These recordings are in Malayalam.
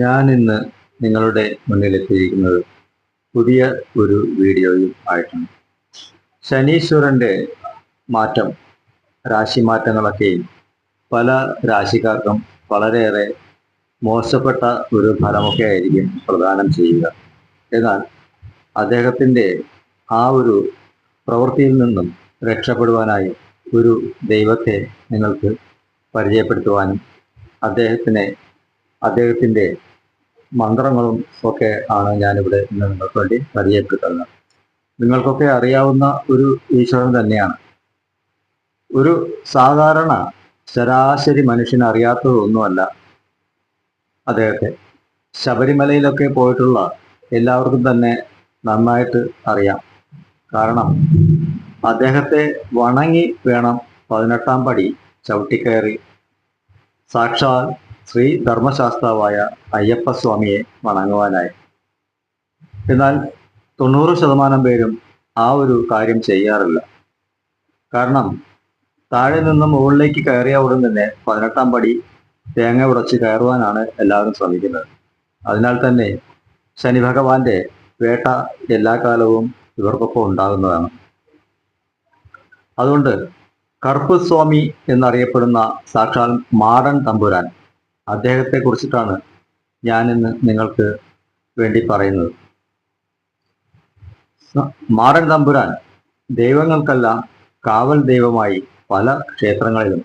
ഞാൻ ഇന്ന് നിങ്ങളുടെ മുന്നിലെത്തിയിരിക്കുന്നത് പുതിയ ഒരു വീഡിയോയും ആയിട്ടാണ്. ശനീശ്വരന്റെ മാറ്റം രാശി മാറ്റങ്ങളൊക്കെയും പല രാശിക്കാർക്കും വളരെയേറെ മോശപ്പെട്ട ഒരു ഫലമൊക്കെ ആയിരിക്കും പ്രദാനം ചെയ്യുക. എന്നാൽ അദ്ദേഹത്തിന്റെ ആ ഒരു പ്രവൃത്തിയിൽ നിന്നും രക്ഷപ്പെടുവാനായി ഒരു ദൈവത്തെ നിങ്ങൾക്ക് പരിചയപ്പെടുത്തുവാനും അദ്ദേഹത്തിനെ അദ്ദേഹത്തിന്റെ മന്ത്രങ്ങളും ഒക്കെ ആണ് ഞാനിവിടെ ഇന്ന് നിങ്ങൾക്ക് വേണ്ടി പരിചയപ്പെടുത്തുന്നത്. നിങ്ങൾക്കൊക്കെ അറിയാവുന്ന ഒരു ഈശ്വരൻ തന്നെയാണ്. ഒരു സാധാരണ ശരാശരി മനുഷ്യന് അറിയാത്തതൊന്നുമല്ല അദ്ദേഹത്തെ. ശബരിമലയിലൊക്കെ പോയിട്ടുള്ള എല്ലാവർക്കും തന്നെ നന്നായിട്ട് അറിയാം. കാരണം അദ്ദേഹത്തെ വണങ്ങി വേണം പതിനെട്ടാം പടി ചവിട്ടിക്കയറി. സാക്ഷാൽ ശ്രീ ധർമ്മശാസ്താവായ അയ്യപ്പസ്വാമിയെ വണങ്ങുവാനായി. എന്നാൽ തൊണ്ണൂറ് ശതമാനം പേരും ആ ഒരു കാര്യം ചെയ്യാറില്ല. കാരണം താഴെ നിന്നും മുകളിലേക്ക് കയറിയ ഉടൻ തന്നെ പതിനെട്ടാം പടി തേങ്ങ ഉടച്ച് കയറുവാനാണ് എല്ലാവരും ശ്രമിക്കുന്നത്. അതിനാൽ തന്നെ ശനി ഭഗവാന്റെ വേട്ട എല്ലാ കാലവും ഇവർക്കൊപ്പം ഉണ്ടാകുന്നതാണ്. അതുകൊണ്ട് കറുപ്പ് സ്വാമി എന്നറിയപ്പെടുന്ന സാക്ഷാൽ മാടൻ തമ്പുരാൻ അദ്ദേഹത്തെ കുറിച്ചിട്ടാണ് ഞാനിന്ന് നിങ്ങൾക്ക് വേണ്ടി പറയുന്നത്. മാറൻ തമ്പുരാൻ ദൈവങ്ങൾക്കെല്ലാം കാവൽ ദൈവമായി പല ക്ഷേത്രങ്ങളിലും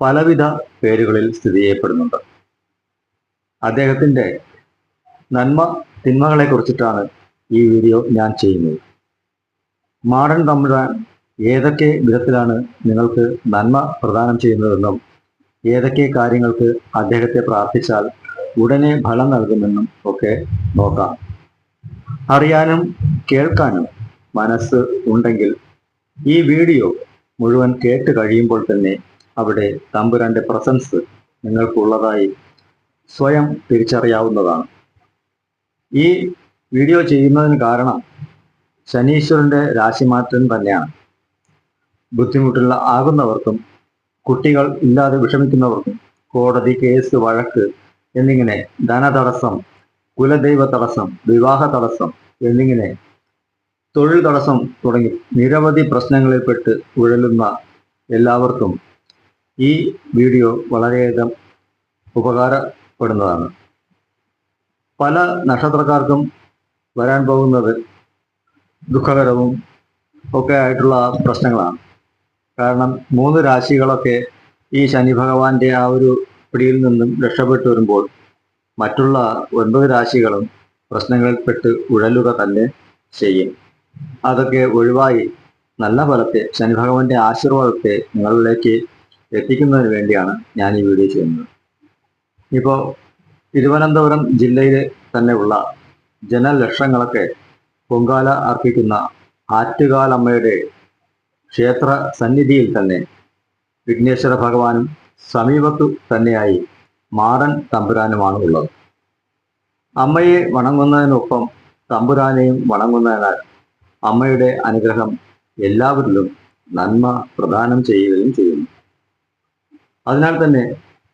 പലവിധ പേരുകളിൽ സ്ഥിതി ചെയ്യപ്പെടുന്നുണ്ട്. അദ്ദേഹത്തിന്റെ നന്മ തിന്മകളെ കുറിച്ചിട്ടാണ് ഈ വീഡിയോ ഞാൻ ചെയ്യുന്നത്. മാടൻ തമ്പുരാൻ ഏതൊക്കെ വിധത്തിലാണ് നിങ്ങൾക്ക് നന്മ പ്രദാനം ചെയ്യുന്നതെന്നും ഏതൊക്കെ കാര്യങ്ങൾക്ക് അദ്ദേഹത്തെ പ്രാർത്ഥിച്ചാൽ ഉടനെ ഫലം നൽകുമെന്നും ഒക്കെ നോക്കാം. അറിയാനും കേൾക്കാനും മനസ്സ് ഉണ്ടെങ്കിൽ ഈ വീഡിയോ മുഴുവൻ കേട്ട് കഴിയുമ്പോൾ തന്നെ അവിടെ തമ്പുരാന്റെ പ്രസൻസ് നിങ്ങൾക്കുള്ളതായി സ്വയം തിരിച്ചറിയാവുന്നതാണ്. ഈ വീഡിയോ ചെയ്യുന്നതിന് കാരണം ശനീശ്വരന്റെ രാശിമാറ്റം തന്നെയാണ്. ബുദ്ധിമുട്ടുള്ള ആകുന്നവർക്കും കുട്ടികൾ ഇല്ലാതെ വിഷമിക്കുന്നവർക്കും കോടതി കേസ് വഴക്ക് എന്നിങ്ങനെ ധനതടസ്സം കുലദൈവ തടസ്സം വിവാഹ തടസ്സം എന്നിങ്ങനെ തൊഴിൽ തടസ്സം തുടങ്ങി നിരവധി പ്രശ്നങ്ങളിൽപ്പെട്ട് ഉഴലുന്ന എല്ലാവർക്കും ഈ വീഡിയോ വളരെയധികം ഉപകാരപ്പെടുന്നതാണ്. പല നക്ഷത്രക്കാർക്കും വരാൻ പോകുന്നത് ദുഃഖകരവും ഒക്കെ ആയിട്ടുള്ള പ്രശ്നങ്ങളാണ്. കാരണം മൂന്ന് രാശികളൊക്കെ ഈ ശനി ഭഗവാന്റെ ആ ഒരു പിടിയിൽ നിന്നും രക്ഷപ്പെട്ടു വരുമ്പോൾ മറ്റുള്ള ഒൻപത് രാശികളും പ്രശ്നങ്ങളിൽപ്പെട്ട് ഉഴലുക തന്നെ ചെയ്യും. അതൊക്കെ ഒഴിവായി നല്ല ഫലത്തെ ശനി ഭഗവാന്റെ ആശീർവാദത്തെ നിങ്ങളിലേക്ക് എത്തിക്കുന്നതിന് വേണ്ടിയാണ് ഞാൻ ഈ വീഡിയോ ചെയ്യുന്നത്. ഇപ്പോൾ തിരുവനന്തപുരം ജില്ലയിൽ തന്നെയുള്ള ജനലക്ഷങ്ങളൊക്കെ പൊങ്കാല അർപ്പിക്കുന്ന ആറ്റുകാലമ്മയുടെ ക്ഷേത്ര സന്നിധിയിൽ തന്നെ വിഘ്നേശ്വര ഭഗവാനും സമീപത്തു തന്നെയായി മാടൻ തമ്പുരാനുമാണ് ഉള്ളത്. അമ്മയെ വണങ്ങുന്നതിനൊപ്പം തമ്പുരാനെയും വണങ്ങുന്നതിനാൽ അമ്മയുടെ അനുഗ്രഹം എല്ലാവരിലും നന്മ പ്രദാനം ചെയ്യുകയും ചെയ്യുന്നു. അതിനാൽ തന്നെ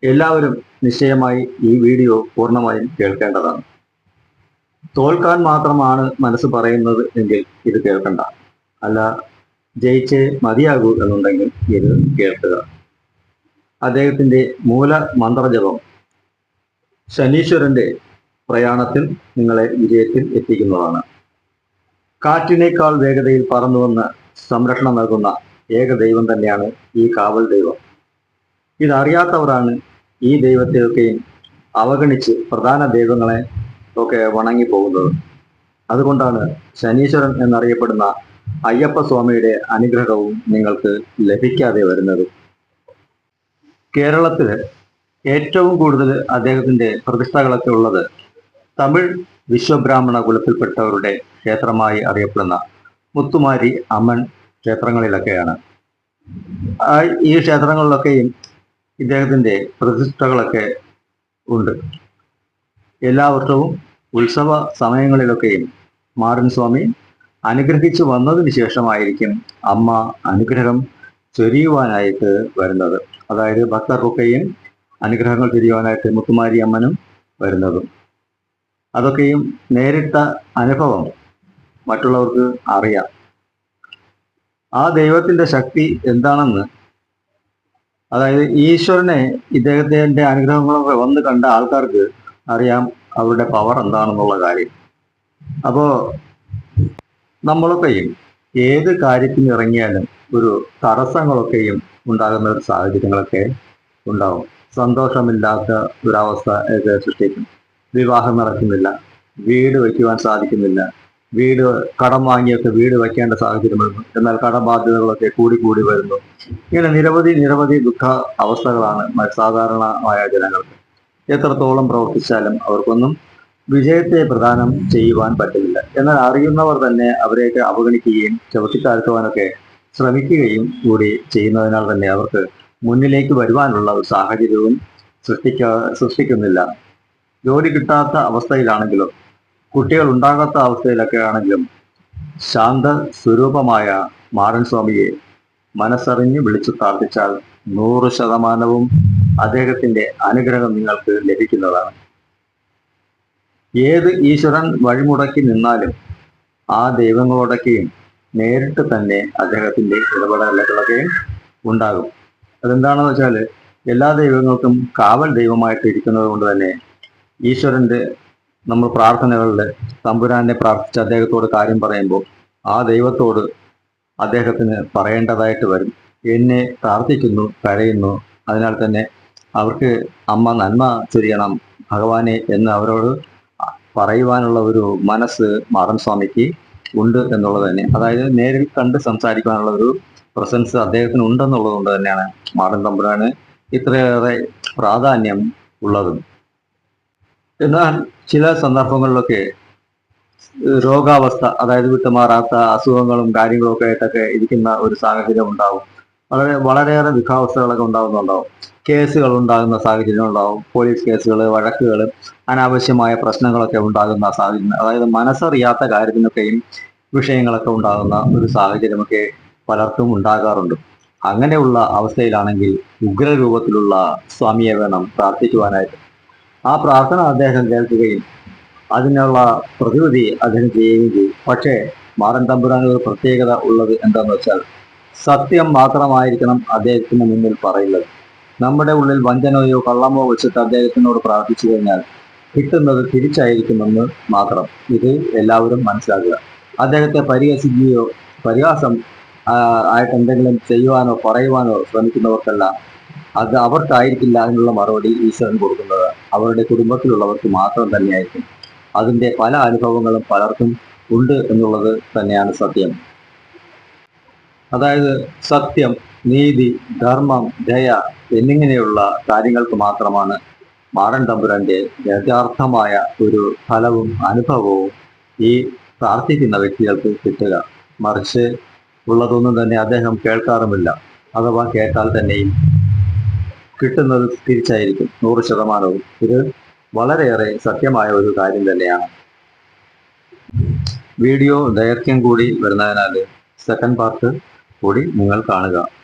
എല്ലാവരും നിശ്ചയമായി ഈ വീഡിയോ പൂർണമായും കേൾക്കേണ്ടതാണ്. തോൽക്കാൻ മാത്രമാണ് മനസ്സ് പറയുന്നത് എങ്കിൽ ഇത് കേൾക്കണ്ട. അല്ല ജയിച്ചേ മതിയാകൂ എന്നുണ്ടെങ്കിൽ ഇത് കേൾക്കുക. അദ്ദേഹത്തിന്റെ മൂല മന്ത്രജപം ശനീശ്വരന്റെ പ്രയാണത്തിൽ നിങ്ങളെ വിജയത്തിൽ എത്തിക്കുന്നതാണ്. കാറ്റിനേക്കാൾ വേഗതയിൽ പറന്നു വന്ന് സംരക്ഷണം നൽകുന്ന ഏക ദൈവം തന്നെയാണ് ഈ കാവൽ ദൈവം. ഇതറിയാത്തവരാണ് ഈ ദൈവത്തെയൊക്കെയും അവഗണിച്ച് പ്രധാന ദൈവങ്ങളെ ഒക്കെ വണങ്ങി പോകുന്നത് അതുകൊണ്ടാണ് ശനീശ്വരൻ എന്നറിയപ്പെടുന്ന അയ്യപ്പ സ്വാമിയുടെ അനുഗ്രഹവും നിങ്ങൾക്ക് ലഭിക്കാതെ വരുന്നത്. കേരളത്തിൽ ഏറ്റവും കൂടുതൽ അദ്ദേഹത്തിന്റെ പ്രതിഷ്ഠകളൊക്കെ ഉള്ളത് തമിഴ് വിശ്വബ്രാഹ്മണ കുലത്തിൽപ്പെട്ടവരുടെ ക്ഷേത്രമായി അറിയപ്പെടുന്ന മുത്തുമാരി അമ്മൻ ക്ഷേത്രങ്ങളിലൊക്കെയാണ്. ഈ ക്ഷേത്രങ്ങളിലൊക്കെയും ഇദ്ദേഹത്തിന്റെ പ്രതിഷ്ഠകളൊക്കെ ഉണ്ട്. എല്ലാ വർഷവും ഉത്സവ സമയങ്ങളിലൊക്കെയും മാറൻ സ്വാമി അനുഗ്രഹിച്ചു വന്നതിന് ശേഷമായിരിക്കും അമ്മ അനുഗ്രഹം ചൊരിയുവാനായിട്ട് വരുന്നത്. അതായത് ഭക്തർക്കൊക്കെയും അനുഗ്രഹങ്ങൾ ചൊരിയുവാനായിട്ട് മുത്തുമാരി അമ്മനും വരുന്നതും. അതൊക്കെയും നേരിട്ട അനുഭവം മറ്റുള്ളവർക്ക് അറിയാം. ആ ദൈവത്തിന്റെ ശക്തി എന്താണെന്ന്? അതായത് ഈശ്വരനെ ഇദ്ദേഹത്തിന്റെ അനുഗ്രഹങ്ങളൊക്കെ വന്ന് കണ്ട ആൾക്കാർക്ക് അറിയാം അവരുടെ പവർ എന്താണെന്നുള്ള കാര്യം. അപ്പോ നമ്മളൊക്കെയും ഏത് കാര്യത്തിന് ഇറങ്ങിയാലും ഒരു തടസ്സങ്ങളൊക്കെയും ഉണ്ടാകുന്ന ഒരു സാഹചര്യങ്ങളൊക്കെ ഉണ്ടാവും. സന്തോഷമില്ലാത്ത ഒരവസ്ഥ ഇത് സൃഷ്ടിക്കും. വിവാഹം നടക്കുന്നില്ല. വീട് വയ്ക്കുവാൻ സാധിക്കുന്നില്ല. വീട് കടം വാങ്ങിയൊക്കെ വീട് വയ്ക്കേണ്ട സാഹചര്യം വരുന്നു എന്നാൽ കടബാധ്യതകളൊക്കെ കൂടി കൂടി വരുന്നു. ഇങ്ങനെ നിരവധി നിരവധി ദുഃഖ അവസ്ഥകളാണ് സാധാരണമായ ജനങ്ങൾക്ക്. എത്രത്തോളം പ്രവർത്തിച്ചാലും അവർക്കൊന്നും വിജയത്തെ പ്രദാനം ചെയ്യുവാൻ പറ്റുന്നില്ല. എന്നാൽ അറിയുന്നവർ തന്നെ അവരെയൊക്കെ അവഗണിക്കുകയും ചവിട്ടിത്താഴ്ത്തുവാനൊക്കെ ശ്രമിക്കുകയും കൂടി ചെയ്യുന്നതിനാൽ തന്നെ അവർക്ക് മുന്നിലേക്ക് വരുവാനുള്ള ഒരു സാഹചര്യവും സൃഷ്ടിക്ക സൃഷ്ടിക്കുന്നില്ല. ജോലി കിട്ടാത്ത അവസ്ഥയിലാണെങ്കിലും കുട്ടികൾ ഉണ്ടാകാത്ത അവസ്ഥയിലൊക്കെ ആണെങ്കിലും ശാന്ത സ്വരൂപമായ മാടൻ സ്വാമിയെ മനസ്സറിഞ്ഞ് വിളിച്ചു പ്രാർത്ഥിച്ചാൽ നൂറ് ശതമാനവും അദ്ദേഹത്തിന്റെ അനുഗ്രഹം നിങ്ങൾക്ക് ലഭിക്കുന്നതാണ്. ഏത് ഈശ്വരൻ വഴിമുടക്കി നിന്നാലും ആ ദൈവങ്ങളോടൊക്കെയും നേരിട്ട് തന്നെ അദ്ദേഹത്തിന്റെ ഇടപെടലുകളൊക്കെയും ഉണ്ടാകും. അതെന്താണെന്ന് വെച്ചാൽ എല്ലാ ദൈവങ്ങൾക്കും കാവൽ ദൈവമായിട്ട് ഇരിക്കുന്നത് കൊണ്ട് തന്നെ ഈശ്വരന്റെ നമ്മൾ പ്രാർത്ഥനകളിൽ തമ്പുരാനെ പ്രാർത്ഥിച്ച് അദ്ദേഹത്തോട് കാര്യം പറയുമ്പോൾ ആ ദൈവത്തോട് അദ്ദേഹത്തിന് പറയേണ്ടതായിട്ട് വരും. എന്നെ പ്രാർത്ഥിക്കുന്നു കഴയുന്നു അതിനാൽ തന്നെ അവർക്ക് അമ്മ നന്മ ചെയ്യണം ഭഗവാനെ എന്ന് അവരോട് പറയുവാനുള്ള ഒരു മനസ്സ് മാധവൻ സ്വാമിക്ക് ഉണ്ട് എന്നുള്ളത് തന്നെ. അതായത് നേരിൽ കണ്ട് സംസാരിക്കാനുള്ള ഒരു പ്രസൻസ് അദ്ദേഹത്തിന് ഉണ്ടെന്നുള്ളത് കൊണ്ട് തന്നെയാണ് മാടൻ തമ്പുരാന് ഇത്രയേറെ പ്രാധാന്യം ഉള്ളതും. എന്നാൽ ചില സന്ദർഭങ്ങളിലൊക്കെ രോഗാവസ്ഥ അതായത് വിട്ടുമാറാത്ത അസുഖങ്ങളും കാര്യങ്ങളും ഒക്കെ ആയിട്ടൊക്കെ ഇരിക്കുന്ന ഒരു സാഹചര്യം ഉണ്ടാവും. വളരെ വളരെയേറെ ദുഃഖാവസ്ഥകളൊക്കെ ഉണ്ടാകുന്നുണ്ടാവും. കേസുകൾ ഉണ്ടാകുന്ന സാഹചര്യം ഉണ്ടാവും. പോലീസ് കേസുകൾ വഴക്കുകൾ അനാവശ്യമായ പ്രശ്നങ്ങളൊക്കെ ഉണ്ടാകുന്ന സാഹചര്യം അതായത് മനസ്സറിയാത്ത കാര്യത്തിനൊക്കെയും വിഷയങ്ങളൊക്കെ ഉണ്ടാകുന്ന ഒരു സാഹചര്യമൊക്കെ പലർക്കും ഉണ്ടാകാറുണ്ട്. അങ്ങനെയുള്ള അവസ്ഥയിലാണെങ്കിൽ ഉഗ്രരൂപത്തിലുള്ള സ്വാമിയെ വേണം പ്രാർത്ഥിക്കുവാനായിട്ട്. ആ പ്രാർത്ഥന അദ്ദേഹം കേൾക്കുകയും അതിനുള്ള പ്രതിവിധി അദ്ദേഹം ചെയ്യുകയും ചെയ്യും. പക്ഷേ മാറൻ തമ്പുരാനൊരു പ്രത്യേകത ഉള്ളത് എന്താണെന്ന് വെച്ചാൽ സത്യം മാത്രമായിരിക്കണം അദ്ദേഹത്തിന് മുന്നിൽ പറയുന്നത്. നമ്മുടെ ഉള്ളിൽ വഞ്ചനയോ കള്ളമോ വെച്ചിട്ട് അദ്ദേഹത്തിനോട് പ്രാർത്ഥിച്ചു കഴിഞ്ഞാൽ കിട്ടുന്നത് തിരിച്ചായിരിക്കുമെന്ന് മാത്രം. ഇത് എല്ലാവരും മനസ്സിലാക്കുക. അദ്ദേഹത്തെ പരിഹസിക്കുകയോ പരിഹാസം ആയിട്ട് എന്തെങ്കിലും ചെയ്യുവാനോ പറയുവാനോ ശ്രമിക്കുന്നവർക്കെല്ലാം അത് അവർക്കായിരിക്കില്ല അതിനുള്ള മറുപടി ഈശ്വരൻ കൊടുക്കുന്നത്. അവരുടെ കുടുംബത്തിലുള്ളവർക്ക് മാത്രം തന്നെയായിരിക്കും. അതിന്റെ പല അനുഭവങ്ങളും പലർക്കും ഉണ്ട് എന്നുള്ളത് തന്നെയാണ് സത്യം. അതായത് സത്യം നീതി ധർമ്മം ദയ എന്നിങ്ങനെയുള്ള കാര്യങ്ങൾക്ക് മാത്രമാണ് മാടൻ തമ്പുരാന്റെ യഥാർത്ഥമായ ഒരു ഫലവും അനുഭവവും ഈ പ്രാർത്ഥിക്കുന്ന വ്യക്തികൾക്ക് കിട്ടുക. മറിച്ച് ഉള്ളതൊന്നും തന്നെ അദ്ദേഹം കേൾക്കാറുമില്ല. അഥവാ കേട്ടാൽ തന്നെയും കിട്ടുന്നത് തിരിച്ചായിരിക്കും. നൂറ് ശതമാനവും. ഇത് വളരെയേറെ സത്യമായ ഒരു കാര്യം തന്നെയാണ്. വീഡിയോ ദൈർഘ്യം കൂടി വരുന്നതിനാൽ സെക്കൻഡ് പാർട്ട് കൂടി നിങ്ങൾ കാണുക.